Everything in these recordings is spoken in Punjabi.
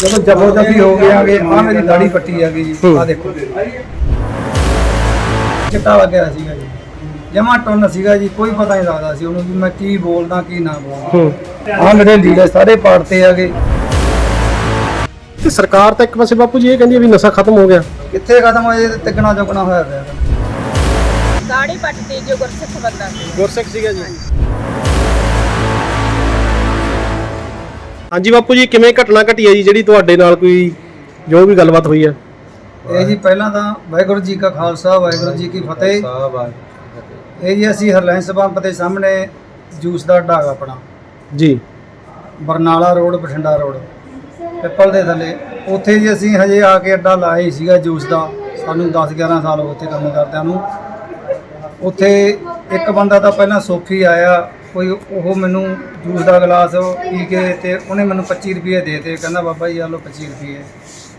ਜਦੋਂ ਜਬੋ ਜਬੀ ਹੋ ਗਏ ਆਗੇ ਆ ਮੇਰੀ ਦਾੜੀ ਪੱਟੀ ਆ ਗਈ ਜੀ। ਆ ਦੇਖੋ। ਚਿੱਟਾ ਲੱਗਿਆ ਸੀਗਾ ਜੀ। ਜਮਾ ਟੁੰਨ ਸੀਗਾ ਜੀ ਕੋਈ ਪਤਾ ਨਹੀਂ ਲੱਗਦਾ ਸੀ ਉਹਨੂੰ ਵੀ ਮੈਂ ਕੀ ਬੋਲਦਾ ਕੀ ਨਾ ਬੋਲਦਾ। ਹੂੰ। ਆ ਮੇਰੇ ਲੀੜੇ ਸਾਰੇ ਪਾੜਤੇ ਆਗੇ ਤੇ ਸਰਕਾਰ ਤਾਂ ਇੱਕ ਪਾਸੇ ਬਾਪੂ ਜੀ ਇਹ ਕਹਿੰਦੀ ਹੈ ਵੀ ਨਸ਼ਾ ਖਤਮ ਹੋ ਗਿਆ। ਕਿੱਥੇ ਖਤਮ ਹੋਏ ਤੇ ਤਿੱਗਣਾ ਚੁੱਕਣਾ ਹੋਇਆ ਪਿਆ। ਦਾੜੀ ਪੱਟਦੀ ਜੋ ਗੁਰਸਿੱਖ ਬੰਦਾ ਸੀ। ਗੁਰਸਿੱਖ ਸੀਗਾ ਜੀ। ਹਾਂਜੀ ਬਾਪੂ ਜੀ ਕਿਵੇਂ ਘਟਨਾ ਘਟੀ ਹੈ ਜੀ ਜਿਹੜੀ ਤੁਹਾਡੇ ਨਾਲ ਕੋਈ ਜੋ ਵੀ ਗੱਲਬਾਤ ਹੋਈ ਹੈ? ਇਹ ਜੀ ਪਹਿਲਾਂ ਤਾਂ ਵਾਹਿਗੁਰੂ ਜੀ ਕਾ ਖਾਲਸਾ ਵਾਹਿਗੁਰੂ ਜੀ ਕੀ ਫਤਿਹ। ਇਹ ਜੀ ਅਸੀਂ ਹਰਲੈਂਸ ਪੰਪ ਦੇ ਸਾਹਮਣੇ ਜੂਸ ਦਾ ਅੱਡਾ ਹੈਗਾ ਆਪਣਾ। ਜੀ। ਬਰਨਾਲਾ ਰੋਡ ਬਠਿੰਡਾ ਰੋਡ ਪਿੱਪਲ ਦੇ ਥੱਲੇ। ਉੱਥੇ ਜੀ ਅਸੀਂ ਹਜੇ ਆ ਕੇ ਅੱਡਾ ਲਾਇਆ ਹੀ ਸੀਗਾ ਜੂਸ ਦਾ। ਸਾਨੂੰ 10 11 ਸਾਲ ਹੋ ਗਏ ਉੱਥੇ ਕੰਮ ਕਰਦਿਆਂ ਨੂੰ। ਉੱਥੇ ਇੱਕ ਬੰਦਾ ਤਾਂ ਪਹਿਲਾਂ ਸੋਫੀ ਆਇਆ। ਕੋਈ ਉਹ ਮੈਨੂੰ ਜੂਸ ਦਾ ਗਲਾਸ ਪੀ ਕੇ ਤੇ ਉਹਨੇ ਮੈਨੂੰ 25 ਰੁਪਏ ਦੇ ਤੇ ਕਹਿੰਦਾ, ਬਾਬਾ ਜੀ ਆ ਲਓ 25 ਰੁਪਏ।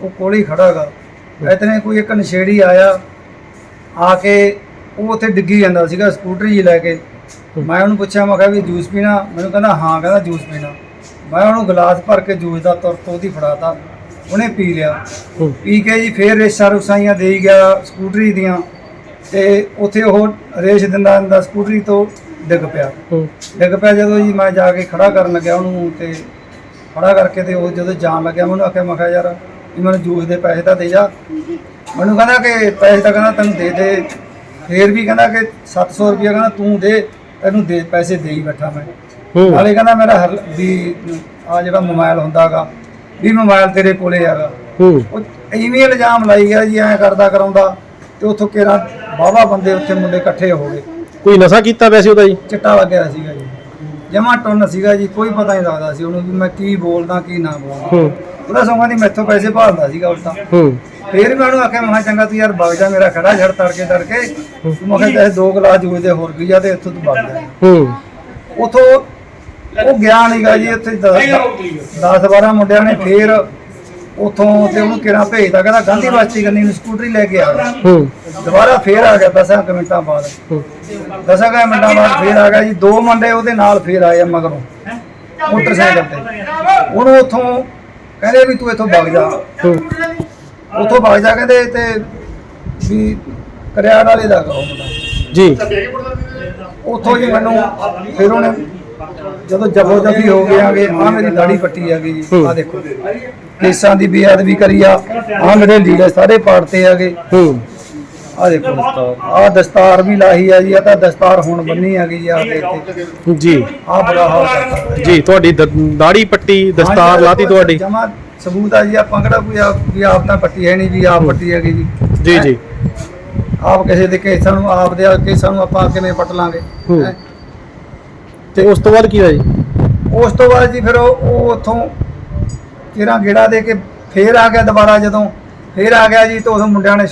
ਉਹ ਕੋਲ ਹੀ ਖੜਾਗਾ ਇਤਨੇ ਕੋਈ ਇੱਕ ਨਸ਼ੇੜੀ ਆਇਆ, ਆ ਕੇ ਉਹ ਉੱਥੇ ਡਿੱਗੀ ਜਾਂਦਾ ਸੀਗਾ, ਸਕੂਟਰੀ ਜੀ ਲੈ ਕੇ। ਮੈਂ ਉਹਨੂੰ ਪੁੱਛਿਆ, ਮੈਂ ਕਿਹਾ ਵੀ ਜੂਸ ਪੀਣਾ? ਮੈਨੂੰ ਕਹਿੰਦਾ, ਹਾਂ, ਕਹਿੰਦਾ, ਜੂਸ ਪੀਣਾ। ਮੈਂ ਉਹਨੂੰ ਗਲਾਸ ਭਰ ਕੇ ਜੂਸ ਦਾ ਤੁਰਤ ਉਹਦੀ ਫੜਾਤਾ। ਉਹਨੇ ਪੀ ਲਿਆ। ਪੀ ਕੇ ਜੀ ਫੇਰ ਰੇਸਾਂ ਰੁਸਾਈਆਂ ਦੇਈ ਗਿਆ ਸਕੂਟਰੀ ਦੀਆਂ। ਤੇ ਉੱਥੇ ਉਹ ਰੇਸ ਦਿੰਦਾ ਦਿੰਦਾ ਸਕੂਟਰੀ ਤੋਂ। ਡਿੱਗ ਪਿਆ। ਹੂੰ। ਡਿੱਗ ਪਿਆ ਜਦੋਂ ਜੀ ਮੈਂ ਜਾ ਕੇ ਖੜਾ ਕਰਨ ਲੱਗਿਆ ਉਹਨੂੰ ਤੇ ਖੜਾ ਕਰਕੇ ਤੇ ਉਹ ਜਦੋਂ ਜਾਣ ਲੱਗਿਆ ਮੈਨੂੰ ਆਖਿਆ ਮੈਂ ਕਿਹਾ ਯਾਰ ਵੀ ਮੈਨੂੰ ਜੂਸ ਦੇ ਪੈਸੇ ਤਾਂ ਦੇ ਜਾ। ਮੈਨੂੰ ਕਹਿੰਦਾ ਕਿ ਪੈਸੇ ਤਾਂ ਕਹਿੰਦਾ ਤੈਨੂੰ ਦੇ ਦੇ। ਫੇਰ ਵੀ ਕਹਿੰਦਾ ਕਿ 700 ਰੁਪਇਆ ਕਹਿੰਦਾ ਤੂੰ ਦੇ ਤੈਨੂੰ ਦੇ ਪੈਸੇ ਦੇ ਹੀ ਬੈਠਾ ਮੈਂ। ਹੂੰ। ਨਾਲੇ ਕਹਿੰਦਾ ਮੇਰਾ ਹਰ ਵੀ ਆ ਜਿਹੜਾ ਮੋਬਾਈਲ ਹੁੰਦਾਗਾ ਵੀ ਮੋਬਾਈਲ ਤੇਰੇ ਕੋਲੇ ਹੈਗਾ। ਉਹ ਇਵੇਂ ਇਲਜ਼ਾਮ ਲਾਈ ਗਿਆ ਜੀ ਐਂ ਕਰਦਾ ਕਰਾਉਂਦਾ ਤੇ ਉੱਥੋਂ ਕਿਹੜਾ ਵਾਹਵਾ ਬੰਦੇ ਉੱਥੇ ਮੁੰਡੇ ਇਕੱਠੇ ਹੋ ਗਏ। ਕੋਈ ਨਸ਼ਾ ਕੀਤਾ ਵੈਸੇ ਉਹਦਾ ਜੀ? ਚਿੱਟਾ ਲੱਗਿਆ ਸੀਗਾ ਜੀ। ਜਮਾ ਟੁੰਨ ਸੀਗਾ ਜੀ ਕੋਈ ਪਤਾ ਨਹੀਂ ਲੱਗਦਾ ਸੀ ਉਹਨੂੰ ਵੀ ਮੈਂ ਕੀ ਬੋਲਦਾ ਕੀ ਨਾ ਬੋਲਦਾ। ਹੂੰ। ਉਹਦਾ ਸਮਾਂ ਦੀ ਮੈਥੋਂ ਪੈਸੇ ਭਾਲਦਾ ਸੀਗਾ ਉਲਟਾ। ਹੂੰ। ਫੇਰ ਮੈਂ ਉਹਨੂੰ ਆਖਿਆ ਮੈਂ ਚੰਗਾ ਤੂੰ ਯਾਰ ਵਗ ਜਾ ਮੇਰਾ ਖੜਾ ਛੜ ਤੜਕੇ ਤੜਕੇ। ਤੂੰ ਮੈਂ ਕਿਹਾ ਦੋ ਗਲਾਸ ਜੂਏ ਦੇ ਹੋਰ ਪੀ ਜਾ ਤੇ ਇੱਥੋਂ ਤੂੰ ਵਗ ਜਾ। ਹੂੰ। ਉਥੋਂ ਉਹ ਗਿਆ ਨਹੀਂਗਾ ਜੀ ਇੱਥੇ 10 12 ਮੁੰਡਿਆਂ ਨੇ ਫੇਰ ਉਥੋਂ ਤੇ ਉਹਨੂੰ ਕਿਹੜਾ ਭੇਜਦਾ ਕਹਿੰਦਾ ਗਾਂਧੀ ਬਸਤੀ ਕੰਨੀ ਨੂੰ ਸਕੂਟਰੀ ਲੈ ਕੇ ਆ। ਗਿਆ ਹੂੰ। ਦੁਬਾਰਾ ਫੇਰ ਆ ਗਿਆ ਦਸਾਂ ਕੁ ਮਿੰਟਾਂ ਬਾਅਦ। ਹੂੰ। ਦਸਾਂ ਕੁ ਮਿੰਟਾਂ ਬਾਅਦ ਫੇਰ ਆ ਗਿਆ ਜੀ ਦੋ ਮੁੰਡੇ ਉਹਦੇ ਨਾਲ ਫੇਰ ਆਏ ਆ ਮਗਰੋਂ ਮੋਟਰਸਾਈਕਲ ਤੇ। ਉਹਨੂੰ ਉਥੋਂ ਕਹਿੰਦੇ ਵੀ ਤੂੰ ਇੱਥੋਂ ਵਗ ਜਾ। ਹੂੰ। ਉਥੋਂ ਵਗ ਜਾ ਕਹਿੰਦੇ ਤੇ ਵੀ ਕਰਿਆੜ ਵਾਲੇ ਦਾ ਕਹੋ ਮੁੰਡਾ। ਜੀ। ਉਥੋਂ ਜੀ ਮੈਨੂੰ ਫਿਰ ਉਹਨੇ ਜਦੋਂ ਜਬੋ ਜਬੀ ਹੋ ਗਏ ਆਗੇ ਆ ਮੇਰੀ ਦਾੜੀ ਪੱਟੀ ਆ ਗਈ ਜੀ। ਆ ਦੇਖੋ। ਕੇਸਾਂ ਦੀ ਬੇਅਦਬੀ ਕਰੀ ਆ ਆ ਮੇਰੇ ਲੀੜੇ ਸਾਰੇ ਪਾੜਤੇ ਆਗੇ ਹੂੰ ਆ ਦੇਖੋ ਆ ਦਸਤਾਰ ਵੀ ਲਾਹੀ ਆ ਜੀ ਆ ਤਾਂ ਦਸਤਾਰ ਹੁਣ ਬੰਨੀ ਆ ਗਈ ਆ ਇੱਥੇ ਜੀ। ਆ ਬੜਾ ਹਾਲ ਕਰਤਾ ਜੀ ਤੁਹਾਡੀ ਦ- ਦਾੜੀ ਪੱਟੀ ਦਸਤਾਰ ਲਾਤੀ ਤੁਹਾਡੀ? ਜਮਾ ਸਬੂਤ ਆ ਜੀ ਆਪਾਂ ਕਿਹੜਾ ਕੋਈ ਆਪ ਵੀ ਆਪ ਤਾਂ ਪੱਟੀ ਹੈ ਨਹੀਂ ਵੀ ਆਪ ਪੱਟੀ ਹੈਗੀ ਜੀ। ਜੀ ਜੀ। ਆਪ ਕਿਸੇ ਦੇ ਕੇਸਾਂ ਨੂੰ ਆਪ ਦੇ ਕੇਸਾਂ ਨੂੰ ਆਪਾਂ ਕਿਵੇਂ ਪੱਟ ਲਾਂਗੇ? ਹੂੰ। ਹੈਂ। ਤੇ ਉਸ ਤੋਂ ਬਾਅਦ ਕੀ ਹੋਇਆ ਜੀ? ਉਸ ਤੋਂ ਬਾਅਦ ਜੀ ਫਿਰ ਉਹ ਉਹ ਉੱਥੋਂ ਕਿਹੜਾ ਗੇੜਾ ਦੇ ਕੇ ਫੇਰ ਆ ਗਿਆ ਦੁਬਾਰਾ ਜਦੋਂ ਫੇਰ ਆ ਗਿਆ ਜੀ ਤਾਂ ਉਦੋਂ ਮੁੰਡਿਆਂ ਨੇ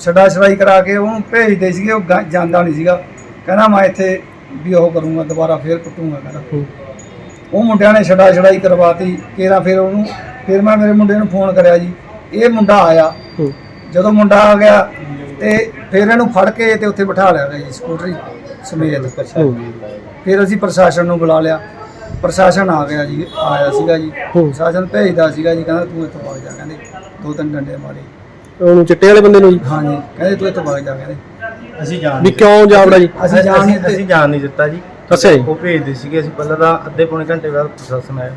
ਛੱਡਾ ਛੜਾਈ ਕਰਾ ਕੇ ਉਹਨੂੰ ਭੇਜਦੇ ਸੀਗੇ ਉਹ ਗਾ- ਜਾਂਦਾ ਨਹੀਂ ਸੀਗਾ। ਕਹਿੰਦਾ ਮੈਂ ਇੱਥੇ ਵੀ ਉਹ ਕਰੂੰਗਾ ਦੁਬਾਰਾ ਫੇਰ ਕੁੱਟੂੰਗਾ ਕਹਿੰਦਾ। ਉਹ ਮੁੰਡਿਆਂ ਨੇ ਛੱਡਾ ਛੜਾਈ ਕਰਵਾਤੀ ਕਿਹੜਾ ਫਿਰ ਉਹਨੂੰ ਫਿਰ ਮੈਂ ਮੇਰੇ ਮੁੰਡੇ ਨੂੰ ਫੋਨ ਕਰਿਆ ਜੀ। ਇਹ ਮੁੰਡਾ ਆਇਆ। ਹੂੰ। ਜਦੋਂ ਮੁੰਡਾ ਆ ਗਿਆ ਤੇ ਫਿਰ ਇਹਨੂੰ ਫੜ ਕੇ ਤੇ ਉੱਥੇ ਬਿਠਾ ਲਿਆ ਗਿਆ ਜੀ ਸਕੂਟਰੀ ਸਮੇਤ। ਹੂੰ। ਫਿਰ ਅਸੀਂ ਪ੍ਰਸ਼ਾਸਨ ਨੂੰ ਬੁਲਾ ਲਿਆ। ਪ੍ਰਸ਼ਾਸਨ ਆ ਗਿਆ ਜੀ ਆਇਆ ਸੀਗਾ ਜੀ। ਹੂੰ। ਪ੍ਰਸ਼ਾਸਨ ਭੇਜਦਾ ਸੀਗਾ ਜੀ ਕਹਿੰਦਾ ਤੂੰ ਇੱਥੋਂ ਭੱਜ ਜਾ ਕਹਿੰਦੇ ਦੋ ਤਿੰਨ ਡੰਡੇ ਮਾਰੇ। ਉਹਨੂੰ ਚਿੱਟੇ ਵਾਲੇ ਬੰਦੇ ਨੂੰ? ਜੀ ਹਾਂਜੀ ਕਹਿੰਦੇ ਤੂੰ ਇੱਥੋਂ ਭੱਜ ਜਾ ਕਹਿੰਦੇ। ਅਸੀਂ ਜਾਣ ਵੀ ਕਿਉਂ ਜਾਵੜਾ ਜੀ? ਅਸੀਂ ਜਾਣ ਨਹੀਂ ਅਸੀਂ ਜਾਣ ਨਹੀਂ ਦਿੱਤਾ ਜੀ। ਅੱਛਾ ਜੀ। ਉਹ ਭੇਜਦੇ ਸੀਗੇ ਅਸੀਂ ਪਹਿਲਾਂ ਤਾਂ ਅੱਧੇ ਪੌਣੇ ਘੰਟੇ ਬਾਅਦ ਪ੍ਰਸ਼ਾਸਨ ਆਇਆ।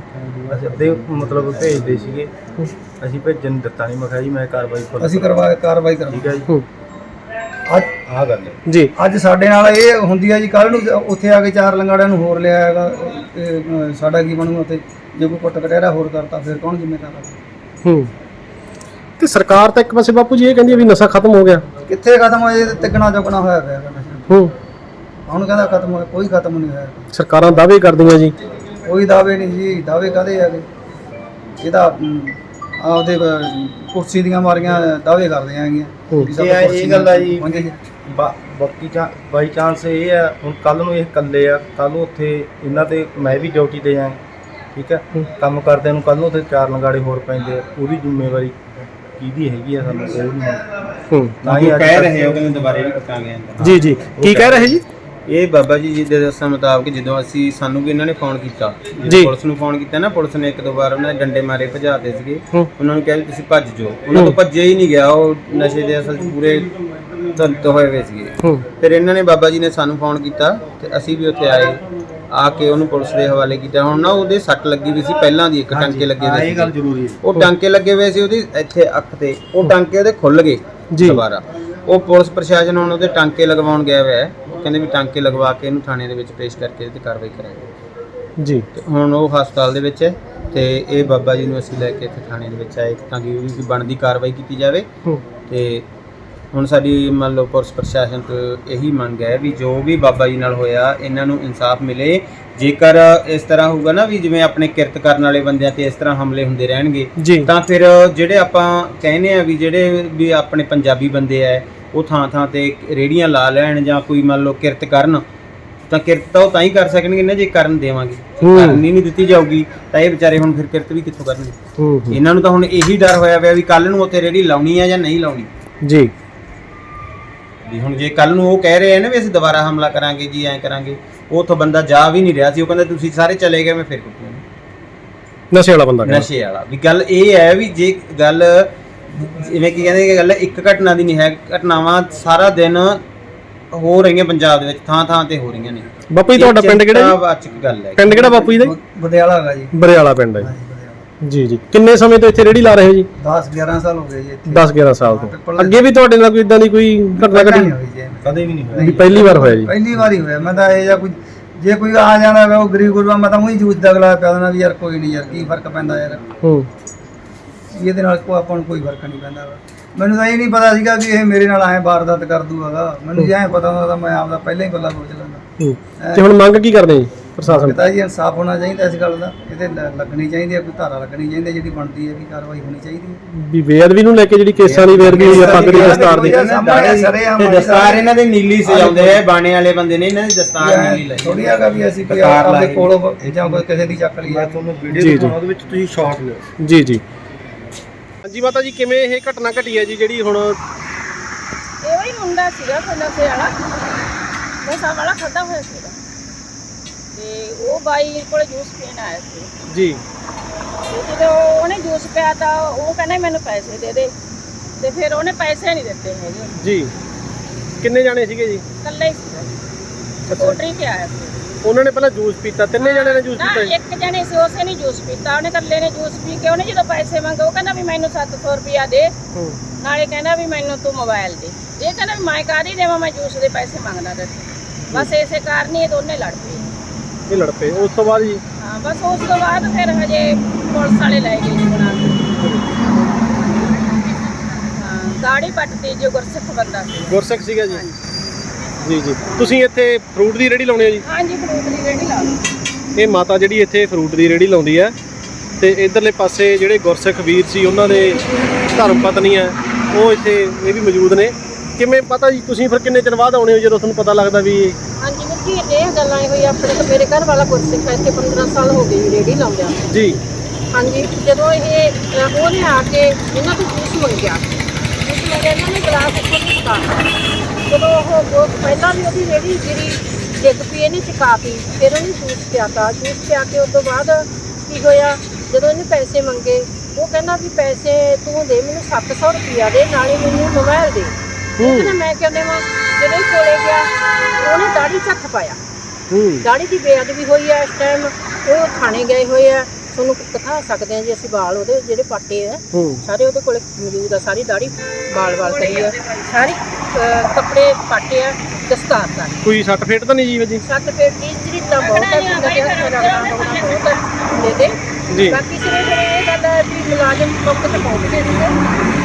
ਅਸੀਂ ਅੱਧੇ ਮਤਲਬ ਭੇਜਦੇ ਸੀਗੇ। ਅਸੀਂ ਭੇਜਣ ਦਿੱਤਾ ਨਹੀਂ ਮੈਂ ਕਿਹਾ ਜੀ ਮੈਂ ਕਾਰਵਾਈ ਫੁੱਲ ਅਸੀਂ ਕਰਵਾ ਕਾਰਵਾਈ ਠੀਕ ਕਰਵਾ ਹੈ ਜੀ। ਹੂੰ। ਅੱਜ ਆਹ ਗੱਲ ਹੈ। ਜੀ। ਅੱਜ ਸਾਡੇ ਨਾਲ ਇਹ ਹੁੰਦੀ ਆ ਜੀ ਕੱਲ ਨੂੰ ਉੱਥੇ ਆ ਕੇ ਚਾਰ ਲੰਗਾੜਿਆਂ ਨੂੰ ਹੋਰ ਲਿਆ ਹੈਗਾ ਤੇ, ਅਹ, ਸਾਡਾ ਕੀ ਬਣੂਗਾ ਤੇ ਜੇ ਕੋਈ ਕੁੱਟ ਕਟਹਿਰਾ ਹੋਰ ਕਰਤਾ ਫਿਰ ਕੌਣ ਜ਼ਿੰਮੇਵਾਰ ਆ? ਹੂੰ। ਤੇ ਸਰਕਾਰ ਤਾਂ ਇੱਕ ਪਾਸੇ ਬਾਪੂ ਜੀ ਇਹ ਕਹਿੰਦੀ ਹੈ ਵੀ ਨਸ਼ਾ ਖਤਮ ਹੋ ਗਿਆ। ਕਿੱਥੇ ਖਤਮ ਹੋਏ ਇਹ ਤਿੱਗਣਾ ਚੁੱਕਣਾ ਹੋਇਆ ਪਿਆ ਹੈਗਾ ਨਸ਼ਾ। ਹੂੰ। ਹੁਣ ਕਹਿੰਦਾ ਖਤਮ ਹੋਇਆ ਕੋਈ ਖਤਮ ਨਹੀਂ ਹੋਇਆ। ਸਰਕਾਰਾਂ ਦਾਅਵੇ ਕਰਦੀਆਂ ਜੀ। ਕੋਈ ਦਾਅਵੇ ਨਹੀਂ ਜੀ ਦਾਅਵੇ ਕਾਦੇ ਹੈਗੇ? ਇਹਦਾ ਆਪਦੇ ਕੁਰਸੀ ਦੀਆਂ ਮਾਰੀਆਂ ਦਾਅਵੇ ਕਰਦੇ ਹੈਗੀਆਂ। ਵੀ ਇਹ- ਇਹ ਕੁਰਸੀ ਗੱਲ ਆ ਜੀ। ਜੀ। ਬਾਕੀ ਚਾ ਬਾਈ ਚਾਂਸ ਇਹ ਆ ਹੁਣ ਕੱਲ ਨੂੰ ਇਹ ਇਕੱਲੇ ਆ ਕੱਲ ਨੂੰ ਉੱਥੇ ਇਹਨਾਂ ਤੇ ਮੈਂ ਵੀ ਡਿਊਟੀ ਤੇ ਜਾਂ ਠੀਕ ਹੈ ਹੂੰ। ਕੰਮ ਕਰਦਿਆਂ ਨੂੰ ਕੱਲ ਨੂੰ ਉੱਥੇ ਚਾਰ ਲੰਗਾੜੇ ਹੋਰ ਪੈਂਦੇ ਆ ਉਹਦੀ ਜ਼ਿੰਮੇਵਾਰੀ ਕਿਹਦੀ ਹੈਗੀ ਆ ਸਾਨੂੰ ਨਹੀਂ ਹੂੰ ਨਾ ਹੀ ਅੱਜ ਕਹਿ ਤੱਕ- ਰਹੇ ਹੋ ਕਿ ਦੁਬਾਰੇ ਵੀ ਕੱਟਾਂਗੇ ਜੀ ਜੀ ਕੀ ਕਹਿ ਰਹੇ ਜੀ ਇਹ ਬਾਬਾ ਜੀ ਜੀ ਦੇ ਦੱਸਣ ਮੁਤਾਬਕ ਜਦੋਂ ਅਸੀਂ ਸਾਨੂੰ ਵੀ ਇਹਨਾਂ ਨੇ ਫੋਨ ਕੀਤਾ ਜਦੋਂ ਜੀ। ਪੁਲਿਸ ਨੂੰ ਫੋਨ ਕੀਤਾ ਨਾ ਪੁਲਿਸ ਨੇ ਇੱਕ ਦੋ ਵਾਰ ਉਹਨਾਂ ਦੇ ਡੰਡੇ ਮਾਰੇ ਭਜਾਤੇ ਸੀਗੇ। ਹੂੰ। ਉਹਨਾਂ ਨੂੰ ਕਿਹਾ ਵੀ ਤੁਸੀਂ ਭੱਜ ਜਾਓ। ਉਹਨਾਂ ਤੋਂ ਭੱਜਿਆ ਹੀ ਨਹੀਂ ਗਿਆ ਉਹ ਨਸ਼ੇ ਦੇ ਅਸਲ 'ਚ ਪੂਰੇ ਤੰਤ ਹੋਏ ਹੋਏ ਸੀਗੇ। ਹੂੰ। ਫਿਰ ਇਹਨਾਂ ਨੇ ਬਾਬਾ ਜੀ ਨੇ ਸਾਨੂੰ ਫੋਨ ਕੀਤਾ ਤੇ ਅਸੀਂ ਵੀ ਉੱਥੇ ਆਏ ਆ ਕੇ ਉਹਨੂੰ ਪੁਲਿਸ ਦੇ ਹਵਾਲੇ ਕੀਤਾ। ਹੁਣ ਨਾ ਉਹਦੇ ਸੱਟ ਲੱਗੀ ਵੀ ਸੀ ਪਹਿਲਾਂ ਦੀ ਇੱਕ ਟਾਂਕੇ ਲੱਗੇ ਹੋਏ ਇਹ ਗੱਲ ਸੀ ਜ਼ਰੂਰੀ ਹੈ। ਉਹ ਟਾਂਕੇ ਲੱਗੇ ਹੋਏ ਸੀ ਉਹਦੀ ਇੱਥੇ ਅੱਖ ਤੇ ਉਹ ਟਾਂਕੇ ਉਹਦੇ ਖੁੱਲ ਗਏ ਜੀ। ਦੁਬਾਰਾ। ਉਹ ਪੁਲਿਸ ਪ੍ਰਸ਼ਾਸਨ ਹੁਣ ਉਹਦੇ ਟਾਂਕੇ ਲਗਵਾਉਣ ਗਿਆ ਹੋਇਆ ਹੈ। ਕਹਿੰਦੇ ਵੀ ਟਾਂਕੇ ਲਗਵਾ ਕੇ ਇਹਨੂੰ ਥਾਣੇ ਦੇ ਵਿੱਚ ਪੇਸ਼ ਕਰਕੇ ਇਹਦੇ ਤੇ ਕਾਰਵਾਈ ਕਰਾਂਗੇ। ਜੀ। ਤੇ ਹੁਣ ਉਹ ਹਸਪਤਾਲ ਦੇ ਵਿੱਚ ਹੈ ਤੇ ਇਹ ਬਾਬਾ ਜੀ ਨੂੰ ਅਸੀਂ ਲੈ ਕੇ ਇੱਥੇ ਥਾਣੇ ਦੇ ਵਿੱਚ ਆਏ ਤਾਂ ਕਿ ਉਹਦੀ ਬਣਦੀ ਕਾਰਵਾਈ ਕੀਤੀ ਜਾਵੇ। ਹੂੰ। ਤੇ ਹੁਣ ਸਾਡੀ ਮੰਨ ਲਓ ਪੁਲਿਸ ਪ੍ਰਸ਼ਾਸਨ ਤੋਂ ਇਹੀ ਮੰਗ ਹੈ ਵੀ ਜੋ ਵੀ ਬਾਬਾ ਜੀ ਨਾਲ ਹੋਇਆ ਇਹਨਾਂ ਨੂੰ ਇਨਸਾਫ ਮਿਲੇ। ਜੇਕਰ ਇਸ ਤਰ੍ਹਾਂ ਹੋਊਗਾ ਨਾ ਵੀ ਜਿਵੇਂ ਆਪਣੇ ਕਿਰਤ ਕਰਨ ਵਾਲੇ ਬੰਦਿਆਂ ਤੇ ਇਸ ਤਰ੍ਹਾਂ ਹਮਲੇ ਹੁੰਦੇ ਰਹਿਣਗੇ ਜੀ। ਤਾਂ ਫਿਰ ਜਿਹੜੇ ਆਪਾਂ ਕਹਿੰਦੇ ਆ ਵੀ ਜਿਹੜੇ ਵੀ ਆਪਣੇ ਪੰਜਾਬੀ ਬੰਦੇ ਆ ਉਹ ਥਾਂ ਥਾਂ ਤੇ ਰੇੜੀਆਂ ਲਾ ਲੈਣ ਜਾਂ ਕੋਈ ਮੰਨ ਲਓ ਕਿਰਤ ਕਰਨ ਤਾਂ ਕਿਰਤ ਤਾਂ ਉਹ ਤਾਂ ਹੀ ਕਰ ਸਕਣਗੇ ਨਾ ਜੇ ਕਰਨ ਦੇਵਾਂਗੇ। ਕਰਨ ਹੀ ਨਹੀਂ ਦਿੱਤੀ ਜਾਊਗੀ ਤਾਂ ਇਹ ਵਿਚਾਰੇ ਹੁਣ ਫਿਰ ਕਿਰਤ ਵੀ ਕਿੱਥੋਂ ਕਰਨਗੇ। ਇਹਨਾਂ ਨੂੰ ਤਾਂ ਹੁਣ ਇਹੀ ਡਰ ਹੋਇਆ ਪਿਆ ਵੀ ਕੱਲ ਨੂੰ ਉੱਥੇ ਰੇੜੀ ਲਾਉਣੀ ਆ ਜਾਂ ਨਹੀਂ ਲਾਉਣੀ ਜੀ ਵੀ ਹੁਣ ਜੇ ਕੱਲ ਨੂੰ ਉਹ ਕਹਿ ਰਹੇ ਆ ਨਾ ਵੀ ਅਸੀਂ ਦੁਬਾਰਾ ਹਮਲਾ ਕਰਾਂਗੇ ਜੀ ਐਂ ਕਰਾਂਗੇ ਉਹ ਉੱਥੋਂ ਬੰਦਾ ਜਾ ਵੀ ਨਹੀਂ ਰਿਹਾ ਸੀ ਉਹ ਕਹਿੰਦਾ ਤੁਸੀਂ ਸਾਰੇ ਚਲੇ ਗਏ ਮੈਂ ਫਿਰ ਕੁੱਟੂਗਾ ਨਸ਼ੇ ਵਾਲਾ ਬੰਦਾ। ਨਸ਼ੇ ਵਾਲਾ ਵੀ ਗੱਲ ਇਹ ਹੈ ਵੀ ਜੇ ਗੱਲ ਜਿਵੇਂ ਕਿ ਕਹਿੰਦੇ ਕਿ ਗੱਲ ਇੱਕ ਘਟਨਾ ਦੀ ਨਹੀਂ ਹੈ ਘਟਨਾਵਾਂ ਸਾਰਾ ਦਿਨ ਹੋ ਰਹੀਆਂ ਪੰਜਾਬ ਦੇ ਵਿੱਚ ਥਾਂ ਥਾਂ ਤੇ ਹੋ ਰਹੀਆਂ ਨੇ। ਬਾਪੂ ਜੀ ਤੁਹਾਡਾ ਪਿੰਡ ਕਿਹੜਾ ਜੀ? ਚਿੰਤਾਵਾਚਕ ਗੱਲ ਹੈ। ਪਿੰਡ ਕਿਹੜਾ ਬਾਪੂ ਜੀ ਦਾ ਜੀ? ਬਦਿਆਲਾ ਹੈਗਾ ਜੀ। ਬਰਿਆਲਾ ਪਿੰਡ ਹੈ ਬਦਿਆਲਾ। ਜੀ ਜੀ। ਕਿੰਨੇ ਸਮੇਂ ਤੋਂ ਇੱਥੇ ਰੇੜੀ ਲਾ ਰਹੇ ਹੋ ਜੀ? 10 11 ਸਾਲ ਹੋ ਗਏ ਜੀ ਇੱਥੇ। 10 11 ਸਾਲ ਤੋਂ। ਅੱਗੇ ਵੀ ਤੁਹਾਡੇ ਨਾਲ ਕੋਈ ਇਦਾਂ ਦੀ ਕੋਈ ਘਟਨਾ ਪਹਿਲਾਂ ਘਟੀ? ਨਹੀਂ ਹੋਈ ਜੀ ਐਵੇਂ। ਕਦੇ ਵੀ ਨਹੀਂ ਹੋਇਆ ਵੀ ਪਹਿਲੀ ਵਾਰ ਹੋਇਆ ਜੀ। ਪਹਿਲੀ ਵਾਰੀ ਹੋਇਆ। ਮੈਂ ਤਾਂ ਇਹ ਜਾਂ ਕੋਈ ਜੇ ਕੋਈ ਆ ਜਾਣਾ ਵਾ ਉਹ ਗਰੀਬ ਗੁਰਬਾ ਮੈਂ ਤਾਂ ਉਹੀ ਜੂਸ ਦਾ ਗਲਾ ਪਿਆ ਦੇਣਾ ਵੀ ਯਾਰ ਕੋਈ ਨਹੀਂ ਯਾਰ ਕੀ ਫ਼ਰਕ ਪੈਂਦਾ ਯਾਰ। ਹੂੰ। ਇਹਦੇ ਨਾਲ ਕੋ ਆਪਾਂ ਨੂੰ ਕੋਈ ਫ਼ਰਕ ਨਹੀਂ ਪੈਂਦਾ ਵਾ। ਮੈਨੂੰ ਤਾਂ ਇਹ ਨਹੀਂ ਪਤਾ ਸੀਗਾ ਵੀ ਇਹ ਮੇਰੇ ਨਾਲ ਐਂ ਵਾਰਦਾਤ ਕਰ ਦੂਗਾ। ਮੈਨੂੰ ਜੇ ਐਂ ਪਤਾ ਹੁੰਦਾ ਤਾਂ ਮੈਂ ਆਪਦਾ ਪਹਿਲਾਂ ਹੀ ਗੱਲਾਂ ਸੋਚ ਲੈਂਦਾ। ਹੂੰ। ਤੇ ਹੁਣ ਮੰਗ ਕੀ ਕਰਦੇ ਜੀ ਪ੍ਰਸ਼ਾਸਨ ਪਿਤਾ ਜੀ ਇਨਸਾਫ ਹੋਣਾ ਚਾਹੀਦਾ ਇਸ ਗੱਲ ਦਾ। ਇਹਦੇ ਲ- ਲੱਗਣੀ ਚਾਹੀਦੀ ਹੈ ਕੋਈ ਧਾਰਾ ਲੱਗਣੀ ਚਾਹੀਦੀ ਹੈ ਜਿਹੜੀ ਬਣਦੀ ਹੈ ਵੀ ਕਾਰਵਾਈ ਹੋਣੀ ਚਾਹੀਦੀ ਹੈ ਵੀ ਬੇਅਦਬੀ ਨੂੰ ਲੈ ਕੇ ਜਿਹੜੀ ਕੇਸਾਂ ਦੀ ਵੇਰਦੀ ਹੋਈ ਆ ਪੱਗ ਦੀ ਦਸਤਾਰ ਦੀ। ਸਾਹਮਣੇ ਸਰੇਆਮ ਤੇ ਦਸਤਾਰ ਇਹਨਾਂ ਦੇ ਨੀਲੀ ਸਜਾਉਂਦੇ ਆ ਬਾਣੇ ਵਾਲੇ ਬੰਦੇ ਨੇ ਇਹਨਾਂ ਦੀ ਦਸਤਾਰ ਨੀਲੀ ਲਾਈ ਥੋੜੀ ਹੈਗਾ ਵੀ ਅਸੀਂ ਕੋਈ ਦਸਤਾਰ ਆਪਦੇ ਲਾਈ। ਕੋਲੋਂ ਜਾਂ ਕੋਈ ਕਿਸੇ ਦੀ ਚੱਕ ਲਈ ਮੈਂ ਤੁਹਾਨੂੰ ਜੀ, ਵੀਡੀਓ ਜੀ। ਦਿਖਾਉਣਾ ਉਹਦੇ ਵਿੱਚ ਤੁਸੀਂ ਸ਼ਾਰਟ ਲਿਓ। ਜੀ ਜੀ। ਹਾਂਜੀ ਮਾਤਾ ਜੀ ਕਿਵੇਂ ਇਹ ਘਟਨਾ ਘਟੀ ਹੈ ਜੀ ਜਿਹੜੀ ਹੁਣ ਇਹੋ ਹੀ ਮੁੰਡਾ ਸੀਗਾ ਕੋਈ ਨਸ਼ੇ ਵਾਲਾ। ਨਸ਼ਾ ਵਾਲਾ ਖਾਦਾ ਹੋਇਆ ਸੀਗਾ। ਤੇ ਉਹ ਬਾਈ ਕੋਲ ਜੂਸ ਪੀਣ ਆਇਆ ਸੀ। ਜੀ। ਤੇ ਜਦੋਂ ਉਹਨੇ ਜੂਸ ਪਿਆ ਤਾਂ ਉਹ ਕਹਿੰਦਾ ਮੈਨੂੰ ਪੈਸੇ ਦੇ ਦੇ। ਤੇ ਫਿਰ ਉਹਨੇ ਪੈਸੇ ਨਹੀਂ ਦਿੱਤੇ ਹੈਗੇ। ਜੀ। ਕਿੰਨੇ ਜਾਣੇ ਸੀਗੇ ਜੀ? ਇਕੱਲੇ ਹੀ ਸੀਗਾ। ਸਕੂਟਰੀ ਤੇ ਆਇਆ ਸੀ। ਉਹਨਾਂ ਨੇ ਪਹਿਲਾਂ ਜੂਸ ਪੀਤਾ ਤਿੰਨੇ ਜਣੇ ਨੇ ਜੂਸ ਨਾ ਪੀਤਾ ਜੀ? ਇੱਕ ਜਣੇ ਸੀ ਉਸੇ ਨੇ ਜੂਸ ਪੀਤਾ ਉਹਨੇ ਇਕੱਲੇ ਨੇ ਜੂਸ ਪੀ ਕੇ ਉਹਨੇ ਜਦੋਂ ਪੈਸੇ ਮੰਗੇ ਉਹ ਕਹਿੰਦਾ ਵੀ ਮੈਨੂੰ 700 ਰੁਪਇਆ ਦੇ। ਹੂੰ। ਨਾਲੇ ਕਹਿੰਦਾ ਵੀ ਮੈਨੂੰ ਤੂੰ ਮੋਬਾਈਲ ਦੇ। ਇਹ ਕਹਿੰਦਾ ਵੀ ਮੈਂ ਕਾਹਦੀ ਦੇਵਾਂ ਮੈਂ ਜੂਸ ਦੇ ਪੈਸੇ ਮੰਗਦਾ ਤੇ। ਬਸ ਇਸੇ ਕਾਰਨ ਹੀ ਇਹ ਦੋਨੇ ਲੜ ਪਏ। ਇਹ ਲੜ ਪਏ। ਉਸ ਤੋਂ ਬਾਅਦ ਜੀ? ਹਾਂ ਬਸ ਉਸ ਤੋਂ ਬਾਅਦ ਫਿਰ ਹਜੇ ਪੁਲਿਸ ਵਾਲੇ ਲੈ ਗਏ ਜੀ ਬਣਾ ਕੇ। ਹਾਂ। ਦਾੜੀ ਪੱਟਦੀ ਜੋ ਗੁਰਸਿੱਖ ਬੰਦਾ ਸੀ। ਗੁਰਸਿੱਖ ਸੀਗਾ ਜੀ? ਜੀ ਜੀ। ਤੁਸੀਂ ਇੱਥੇ ਫਰੂਟ ਦੀ ਰੇੜੀ ਲਾਉਣੀ ਹੈ ਜੀ? ਹਾਂਜੀ ਫਰੂਟ ਦੀ ਰੇੜੀ ਲਾ ਲਓ। ਇਹ ਮਾਤਾ ਜਿਹੜੀ ਇੱਥੇ ਫਰੂਟ ਦੀ ਰੇੜੀ ਲਾਉਂਦੀ ਹੈ ਤੇ ਇਧਰਲੇ ਪਾਸੇ ਜਿਹੜੇ ਗੁਰਸਿੱਖ ਵੀਰ ਸੀ ਉਹਨਾਂ ਦੇ ਧਰਮ ਪਤਨੀ ਹੈ ਉਹ ਇੱਥੇ ਇਹ ਵੀ ਮੌਜੂਦ ਨੇ। ਕਿਵੇਂ ਪਤਾ ਜੀ ਤੁਸੀਂ ਫਿਰ ਕਿੰਨੇ ਦਿਨ ਬਾਅਦ ਆਉਣੇ ਹੋ ਜਦੋਂ ਤੁਹਾਨੂੰ ਪਤਾ ਲੱਗਦਾ ਵੀ ਹਾਂਜੀ ਵੀਰ ਜੀ ਇਹ ਗੱਲਾਂ ਇਹ ਹੋਈ ਆਪਣੇ ਤਾਂ ਮੇਰੇ ਘਰ ਵਾਲਾ ਗੁਰਸਿੱਖ ਹੈ ਇੱਥੇ 15 ਸਾਲ ਹੋ ਗਏ ਜੀ ਰੇੜੀ ਲਾਉਂਦਿਆਂ ਜੀ। ਹਾਂਜੀ ਜਦੋਂ ਇਹ ਉਹਨੇ ਆ ਕੇ ਇਹਨਾਂ ਤੋਂ ਜੂਸ ਮੰਗਿਆ। ਮੰਗਿਆ ਇਹਨਾਂ ਨੇ ਗਲਾਸ ਉੱਪਰ ਨਹੀਂ ਚੁਕਾ ਜਦੋਂ ਉਹ ਉਹ ਪਹਿਲਾਂ ਵੀ ਉਹਦੀ ਰੇੜੀ ਜਿਹੜੀ ਡਿੱਗ ਪਈ ਇਹਨੇ ਚੁਕਾਤੀ ਫਿਰ ਉਹਨੇ ਜੂਸ ਪਿਆਤਾ। ਜੂਸ ਪਿਆ ਕੇ ਉਸ ਤੋਂ ਬਾਅਦ ਕੀ ਹੋਇਆ? ਜਦੋਂ ਇਹਨੇ ਪੈਸੇ ਮੰਗੇ ਉਹ ਕਹਿੰਦਾ ਵੀ ਪੈਸੇ ਤੂੰ ਦੇ ਮੈਨੂੰ 700 ਰੁਪਇਆ ਦੇ ਨਾਲੇ ਮੈਨੂੰ ਮੋਬਾਈਲ ਦੇ। ਉਹ ਕਹਿੰਦਾ ਮੈਂ ਕਿਉਂ ਦੇਵਾਂ? ਜਦੋਂ ਕੋਲੇ ਗਿਆ ਉਹਨੇ ਦਾੜੀ ਚੱਕ ਪਾਇਆ। ਹੂੰ। ਦਾੜੀ ਦੀ ਬੇਅਦਬੀ ਹੋਈ ਹੈ ਇਸ ਟਾਈਮ ਉਹ ਥਾਣੇ ਗਏ ਹੋਏ ਆ। ਤੁਹਾਨੂੰ ਦਿਖਾ ਸਕਦੇ ਆ ਜੀ ਅਸੀਂ ਵਾਲ ਉਹਦੇ ਜਿਹੜੇ ਪਾਟੇ ਆ ਸਾਰੇ ਉਹਦੇ ਕੋਲੇ ਮੌਜੂਦ ਆ ਸਾਰੀ ਦਾੜੀ ਵਾਲ ਵਾਲ ਕਰੀ ਆ। ਸਾਰੀ ਕੱਪੜੇ ਪਾਟੇ ਆ ਦਸਤਾਰ ਦਾ ਕੋਈ ਸੱਟ ਫੇਟ ਤਾਂ ਨਹੀਂ ਜੀ ਵਜੀ? ਸੱਤ ਪੇਟ ਦੀ ਜਿਹੜੀ ਤਾਂ ਬਹੁਤ ਹੈ ਬੰਦਾ ਦੇ ਹੱਥ ਬਹੁਤ ਹੈ ਦੇ ਦੇ। ਜੀ। ਬਾਕੀ ਸਿਰੇ ਫਿਰ ਇਹ ਗੱਲ ਹੈ ਵੀ ਮੁਲਾਜ਼ਮ ਮੌਕੇ ਤੇ ਪਹੁੰਚ ਗਏ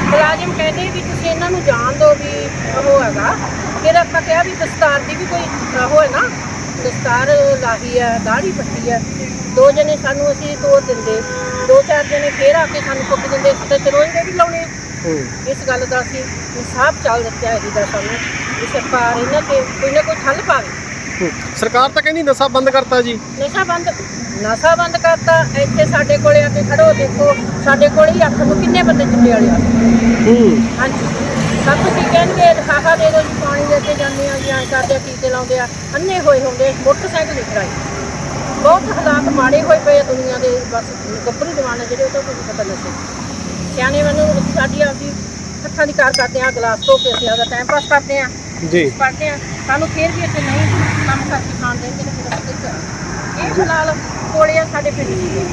ਮੁਲਾਜ਼ਮ ਕਹਿੰਦੇ ਵੀ ਤੁਸੀਂ ਇਹਨਾਂ ਨੂੰ ਜਾਣ ਦਿਓ ਵੀ ਉਹ ਹੈਗਾ। ਫਿਰ ਆਪਾਂ ਕਿਹਾ ਵੀ ਦਸਤਾਰ ਦੀ ਵੀ ਕੋਈ ਉਹ ਹੈ ਨਾ ਦਸਤਾਰ ਲਾਹੀ ਹੈ ਦਾੜੀ ਪੱਟੀ ਹੈ ਦੋ ਜਣੇ ਸਾਨੂੰ ਅਸੀਂ ਤੋਰ ਦਿੰਦੇ। ਦੋ ਚਾਰ ਜਣੇ ਫੇਰ ਆ ਕੇ ਸਾਨੂੰ ਕੁੱਟ ਦਿੰਦੇ। ਅਸੀਂ ਤਾਂ ਚਲੋ ਇਹ ਵੀ ਲਾਉਣੇ। ਇਸ ਗੱਲ ਦਾ ਅਸੀਂ ਇਨਸਾਫ ਚੱਲ ਦਿੱਤਾ ਹੈ ਦਾ ਸਾਨੂੰ। ਵੀ ਸਰਕਾਰ ਇਹਨਾਂ ਤੇ ਕੋਈ ਨਾ ਕੋਈ ਠੱਲ ਪਾਵੇ। ਸਰਕਾਰ ਤਾਂ ਕਹਿੰਦੀ ਨਸ਼ਾ ਬੰਦ ਕਰਤਾ ਜੀ। ਨਸ਼ਾ ਬੰਦ ਨਸ਼ਾ ਬੰਦ ਕਰਤਾ। ਇੱਥੇ ਸਾਡੇ ਕੋਲੇ ਆ ਕੇ ਖੜੋ ਦੇਖੋ। ਸਾਡੇ ਕੋਲੇ ਹੀ ਅੱਖ ਨੂੰ ਕਿੰਨੇ ਬੰਦੇ ਚਿੱਟੇ ਵਾਲੇ ਆ। ਹਾਂਜੀ। ਸਭ ਕੁਝ ਕਹਿਣਗੇ ਲਿਫਾਫਾ ਦੇ ਦਿਓ ਜੀ ਪਾਣੀ ਦੇ ਕੇ ਜਾਂਦੇ ਆ ਜਾਂ ਕਰਦੇ ਆ ਟੀਕੇ ਲਾਉਂਦੇ ਆ ਅੰਨੇ ਹੋਏ ਹੁੰਦੇ ਮੋਟਰਸਾਈਕਲ ਨਹੀਂ ਚਲਾਈ ਬਹੁਤ ਹਾਲਾਤ ਮਾੜੇ ਹੋਏ ਪਏ ਆ ਦੁਨੀਆ ਦੇ ਬਸ ਗੱਭਰੂ ਜਵਾਨ ਆ ਜਿਹੜੇ ਉਹ ਤਾਂ ਕੁਝ ਪਤਾ ਨਹੀਂ ਸਿਆਣੇ ਮੈਨੂੰ ਸਾਡੀ ਆਪਦੀ ਹੱਥਾਂ ਦੀ ਕਾਰ ਕਰਦੇ ਆ ਗਲਾਸ ਧੋ ਕੇ ਅਸੀਂ ਆਪਦਾ ਟਾਈਮ ਪਾਸ ਕਰਦੇ ਆ ਜੀ। ਪੜ੍ਹਦੇ ਆ ਸਾਨੂੰ ਫੇਰ ਵੀ ਇੱਥੇ ਨਹੀਂ ਕੰਮ ਕਰਕੇ ਖਾਣ ਦੇਣਗੇ ਤੇ ਫਿਰ ਇਹ ਫਿਲਹਾਲ ਕੋਲੇ ਆ ਸਾਡੇ ਪਿੰਡ ਦੀ।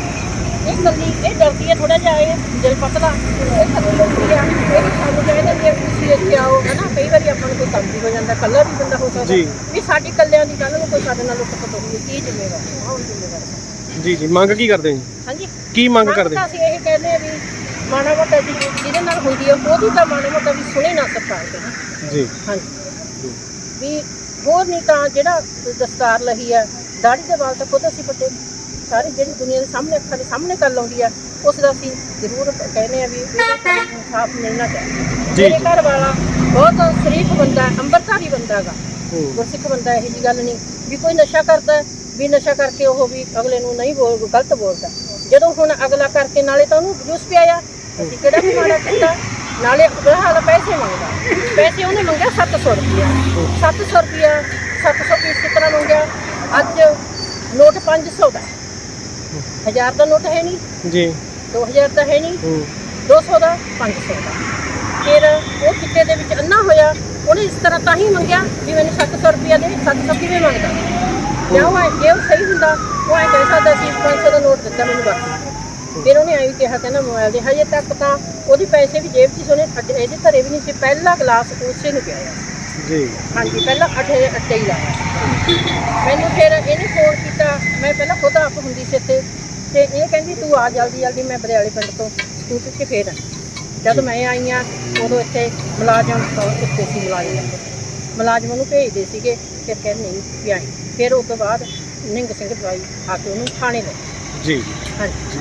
ਇਹ ਕੱਲੀ ਇਹ ਡਰਦੀ ਹੈ ਥੋੜਾ ਜਿਹਾ ਇਹ ਦਿਲ ਪਤਲਾ ਇਹ ਕੱਲੀ ਡਰਦੀ ਆ। ਇਹ ਵੀ ਸਾਨੂੰ ਕਹਿੰਦੇ ਕਿ ਤੁਸੀਂ ਇੱਥੇ ਆਓ ਹੈ ਨਾ? ਕਈ ਵਾਰੀ ਆਪਾਂ ਨੂੰ ਕੋਈ ਕੰਮ ਵੀ ਹੋ ਜਾਂਦਾ ਕੱਲਾ ਵੀ ਬੰਦਾ ਹੋ ਸਕਦਾ। ਜੀ। ਵੀ ਸਾਡੀ ਕੱਲਿਆਂ ਦੀ ਗੱਲ ਨੂੰ ਕੋਈ ਸਾਡੇ ਨਾਲ ਲੁੱਟ ਖੋਟ ਹੋਈ ਕੀ ਜ਼ਿੰਮੇਵਾਰ ਹੈ ਕੌਣ ਜ਼ਿੰਮੇਵਾਰ ਹੈ ਜੀ ਜੀ। ਮੰਗ ਕੀ ਕਰਦੇ ਹੋ ਜੀ? ਹਾਂਜੀ। ਕੀ ਮੰਗ ਕਰਦੇ ਤਾਂ ਅਸੀਂ ਇਹ ਕਹਿੰਦੇ ਆ ਵੀ ਮਾੜਾ ਮੋਟਾ ਜੀ ਜਿਹਦੇ ਨਾਲ ਹੁੰਦੀ ਹੈ ਉਹਦੀ ਤਾਂ ਮਾੜਾ ਮੋਟਾ ਵੀ ਸੁਣੇ ਨਾ ਸਰਕਾਰ ਦੇ ਜੀ। ਹਾਂਜੀ। ਵੀ ਹੋਰ ਨਹੀਂ ਤਾਂ ਜਿਹੜਾ ਦਸਤਾਰ ਲਹੀ ਆ ਦਾੜੀ ਦੇ ਵਾਲ ਤਾਂ ਖੁਦ ਅਸੀਂ ਪੱਟੇ। ਸਾਰੀ ਜਿਹੜੀ ਦੁਨੀਆ ਦੇ ਸਾਹਮਣੇ ਅੱਖਾਂ ਦੇ ਸਾਹਮਣੇ ਕਰ ਲਾਉਂਦੀ ਆ ਉਸ ਦਾ ਅਸੀਂ ਜ਼ਰੂਰ ਕਹਿੰਦੇ ਆ ਵੀ ਇਨਸਾਫ ਮਿਲਣਾ ਚਾਹੀਦਾ। ਜੀ। ਮੇਰੇ ਘਰ ਵਾਲਾ ਬਹੁਤ ਸ਼ਰੀਫ ਬੰਦਾ ਅੰਮ੍ਰਿਤਧਾਰੀ ਬੰਦਾ ਗਾ ਹੂੰ ਗੁਰਸਿੱਖ ਬੰਦਾ ਇਹੋ ਜੀ ਗੱਲ ਨਹੀਂ ਵੀ ਕੋਈ ਨਸ਼ਾ ਕਰਦਾ ਵੀ ਨਸ਼ਾ ਕਰਕੇ ਉਹ ਵੀ ਅਗਲੇ ਨੂੰ ਨਹੀਂ ਬੋਲ ਗਲਤ ਬੋਲਦਾ। ਜਦੋਂ ਹੁਣ ਅਗਲਾ ਕਰਕੇ ਨਾਲੇ ਤਾਂ ਉਹਨੂੰ ਜੂਸ ਪਿਆਇਆ ਅਸੀਂ ਕਿਹੜਾ ਵੀ ਮਾੜਾ ਕੀਤਾ ਨਾਲੇ ਅਗਲਾ ਹਾਲ ਪੈਸੇ ਮੰਗਦਾ। ਪੈਸੇ ਉਹਨੇ ਮੰਗਿਆ 700 ਰੁਪਇਆ। 700 ਰੁਪਇਆ 700 ਪੀਸ ਕਿਸ ਤਰ੍ਹਾਂ ਮੰਗਿਆ? ਅੱਜ ਨੋਟ 500 ਦਾ। ਹਜ਼ਾਰ ਦਾ ਨੋਟ ਹੈ ਨਹੀਂ। ਜੀ। 2000 ਦਾ ਹੈ ਨਹੀਂ। ਹੂੰ। 200 ਦਾ 500 ਦਾ। ਫਿਰ ਉਹ ਕਿੱਤੇ ਦੇ ਵਿੱਚ ਅੰਨਾ ਹੋਇਆ ਉਹਨੇ ਇਸ ਤਰ੍ਹਾਂ ਤਾਂ ਹੀ ਮੰਗਿਆ ਵੀ ਮੈਨੂੰ 700 ਰੁਪਇਆ ਦੇ 700 ਕਿਵੇਂ ਮੰਗਦਾ? ਜਾਂ ਉਹ ਜੇ ਉਹ ਸਹੀ ਹੁੰਦਾ ਉਹ ਐਂ ਕਹਿ ਸਕਦਾ ਸੀ 500 ਦਾ ਨੋਟ ਦਿੱਤਾ ਮੈਨੂੰ ਬਾਕੀ ਫਿਰ ਉਹਨੇ ਵੀ ਕਿਹਾ ਕਹਿੰਦਾ ਮੋਬਾਈਲ ਦੇ ਹਜੇ ਤੱਕ ਤਾਂ ਉਹਦੀ ਪੈਸੇ ਵੀ ਜੇਬ 'ਚ ਸੀ ਉਹਨੇ ਇਹਦੇ ਘਰੇ ਵੀ ਨਹੀਂ ਸੀ ਪਹਿਲਾ ਗਲਾਸ ਉਸੇ ਨੂੰ ਪਿਆਇਆ ਜੀ। ਹਾਂਜੀ ਪਹਿਲਾਂ ਅੱਠੇ ਅੱਟੇ ਹੀ ਲਾਇਆ। ਮੈਨੂੰ ਫਿਰ ਇਹਨੇ ਫੋਨ ਕੀਤਾ ਮੈਂ ਪਹਿਲਾਂ ਖੁਦ ਆਪ ਹੁੰਦੀ ਸੀ ਇੱਥੇ ਤੇ ਇਹ ਕਹਿੰਦੀ ਤੂੰ ਆ ਜਲਦੀ ਜਲਦੀ ਮੈਂ ਬਰਿਆਲੇ ਪਿੰਡ ਤੋਂ ਸਕੂਟਰ 'ਤੇ ਫੇਰ ਆਈ। ਜਦ ਮੈਂ ਆਈ ਆ ਉਦੋਂ ਇੱਥੇ ਮੁਲਾਜ਼ਮ ਉੱਤੇ ਸੀ ਮੁਲਾਜ਼ਮ ਮੁਲਾਜ਼ਮ ਨੂੰ ਭੇਜਦੇ ਸੀਗੇ ਫਿਰ ਕਹਿੰਦੇ ਨਹੀਂ ਵੀ ਆਈ। ਫਿਰ ਉਸ ਤੋਂ ਬਾਅਦ ਨਿੰਗ ਸਿੰਘ ਦਵਾਈ ਆ ਕੇ ਉਹਨੂੰ ਥਾਣੇ ਲੈ ਜੀ। ਹਾਂਜੀ।